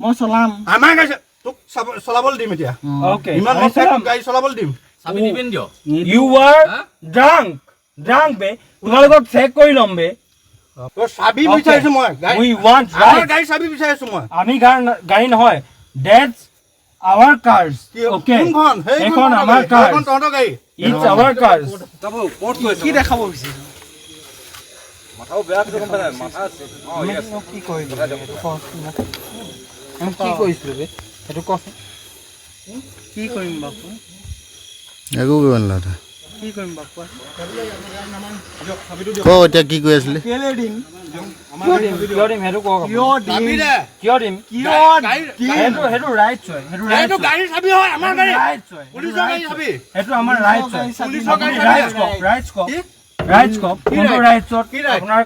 মই চলাম আমাৰ গাড়ী তোক চলাবলৈ দিম এতিয়া ইমান। গাড়ী চলাবলৈ দিম ইউ আৰ ড্ৰাংক ড্ৰাংক বে তোমালোকক চেক কৰি ল'ম বে আমি গাড়ী নহয় ডেটছ আৱাৰ কাৰ্ছ কি- অ'কে তহঁতৰ আমাৰ কাৰ্ছ ইটছ আৱাৰ কাৰ্ছ কি দেখাব বিচাৰিছে? একো কৰিব নালাগে। কি কৰিম বাপু? ক এতিয়া কি কৈ আছিলি? কেলে দিম? কিয় দিম? কিয় দিম? সেইটো কওক কিয় চাবি দিম কিয় দিম? কিয় দিম? সেইটো সেইটো ৰাইট হয় সেইটো ৰাইট গাড়ী চাবি হয় আমাৰ গাড়ী। ৰাইট হয় পুলিচৰ গাড়ী চাবি। সেইটো আমাৰ ৰাইট হয় পুলিচৰ গাড়ী ৰাইট কওক ৰাইট কওক ৰাইট কওক কোনটো right? ৰাইটছত আপোনাৰ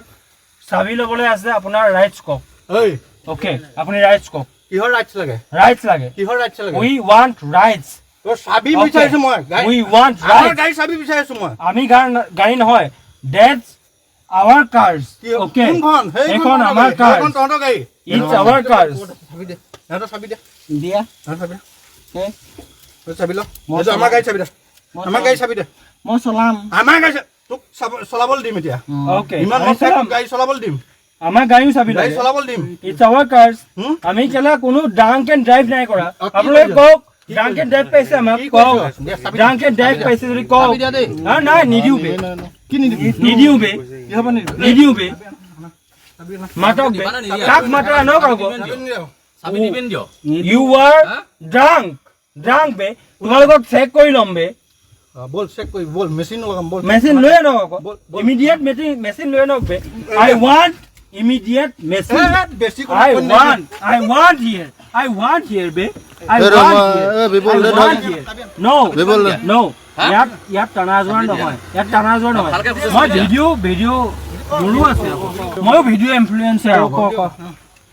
চাবি ল'বলৈ আছে আপোনাৰ ৰাইটছ কওক অ'কে আপুনি ৰাইটছ কওক কিহৰ ৰাইটছ লাগে? ৰাইটছ লাগে। কিহৰ ৰাইটছ লাগে? উই ৱান্ট ৰাইটছ তোৰ চাবি বিচাৰিছো মই উই ৱান্ট আমাৰ গাড়ী চাবি বিচাৰিছো মই। আমি গাড়ী নহয় ডেটছ আৱাৰ কাৰ্ছ কি- কোনখন? সেইখন সেইখন আমাৰ কাৰ্ছ সেইখন তহঁতৰ গাড়ী। ইটছ আৱাৰ কাৰ্ছ চাবি দে। সিহঁতৰ চাবি দে। দিয়া। সিহঁতৰ চাবি দে। তই চাবি ল। এইটো আমাৰ গাড়ী চাবি দে। আমাৰ গাড়ী চাবি দে। মই চলাম। আমাৰ গাড়ী তোক চলাবলৈ দিম এতিয়া। অ'কে ইমান গাড়ী চলাবলৈ দিম। আমাৰ গাড়ীও চাবি লাগে চলাবলৈ দিম। ইটছ আৱাৰ কাৰ্ছ আমি কেলা কোনো ড্ৰাংক এণ্ড ড্ৰাইভ নাই কৰা। আপোনালোকে কওক এণ্ড ড্ৰাইভ পাইছে আমাক কি কওক কৰিছ? দে, চাবি দে। ড্ৰাংক এণ্ড ড্ৰাইভ পাইছে যদি কওক চাবি দে দেই। হা, নাই নিদিও বে। কি নিদিও? বে। নিদিও? বে। মাতক বে। নে? কাক মাতে আনক আকৌ দিবেন দিয়ক চাবি দিবেন দিয়ক ইউ আৰ ড্ৰাংক ড্ৰাংক বে। তোমালোকক চেক কৰি ল'ম বে। ব'ল চেক কৰি ব'ল মেচিন লগাম ব'ল। মেচিন লৈ আনক। ইমিডিয়েট মেচিন মেচিন লৈ আনক বে। আই ৱান্ট ইমিডিয়েট মেচিন বেছি কথা I কৈ নিদিবি। want, I want here. I want here, babe. I want I here. No, they. no. ইয়াত ইয়াত টানা যোৱা নহয় ইয়াত টানা যোৱা নহয় মই। ভিডিঅ' ভিডিঅ' মোৰো আছে আকৌ। ময়ো ভিডিঅ' ইনফ্লুৱেঞ্চাৰ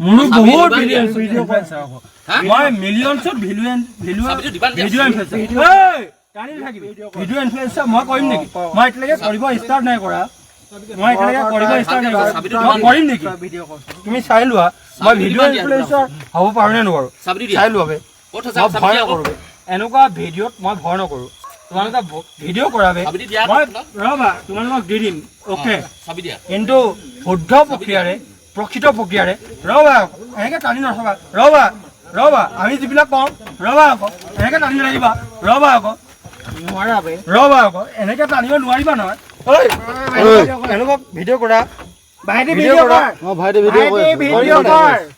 মোৰো বহুত ভিডিঅ'। ইনফ্লুৱেঞ্চাৰ আকৌ। হা? মই মিলিয়নছত ভিডিঅ' ভিডিঅ' ইনফ্লুৱেঞ্চাৰ টানি নাথাকিবি। ভিডিঅ' ইনফ্লুৱেঞ্চাৰ মই কৰিম নেকি? মই এতিয়ালৈকে কৰিব ষ্টাৰ্ট নাই কৰা। মই এতিয়ালৈকে কৰিব ষ্টাৰ্ট নাই কৰা। মই কৰিম নেকি? তুমি চাই লোৱা। মই ভিডিঅ' ইনফ্লুৱেঞ্চাৰ হ'ব পাৰোঁ নে নোৱাৰোঁ? চাই লোৱা বে। মই ভয় নকৰোঁ। এনেকুৱা ভিডিঅ'ত মই ভয় নকৰোঁ। তোমালোকে ভিডিঅ' কৰা বে চাবিটো দিয়া মই ৰ'বা তোমালোকক দি দিম। অ'কে কিন্তু শুদ্ধ প্ৰক্ৰিয়াৰে প্ৰকৃত প্ৰক্ৰিয়াৰে ৰ'বা এনেকৈ টানি নথবা ৰ'বা ৰ'বা আমি যিবিলাক কওঁ ৰ'বা আকৌ এনেকৈ টানি নাথাকিবা ৰ'বা আকৌ। নোৱাৰা ৰ'বা আকৌ এনেকৈ টানিব নোৱাৰিবা নহয়। ঐ এনেকুৱা ভিডিঅ' কৰা। ভাইটি ভিডিঅ' কৰা। ভাইটি। ভিডিঅ' কৰ।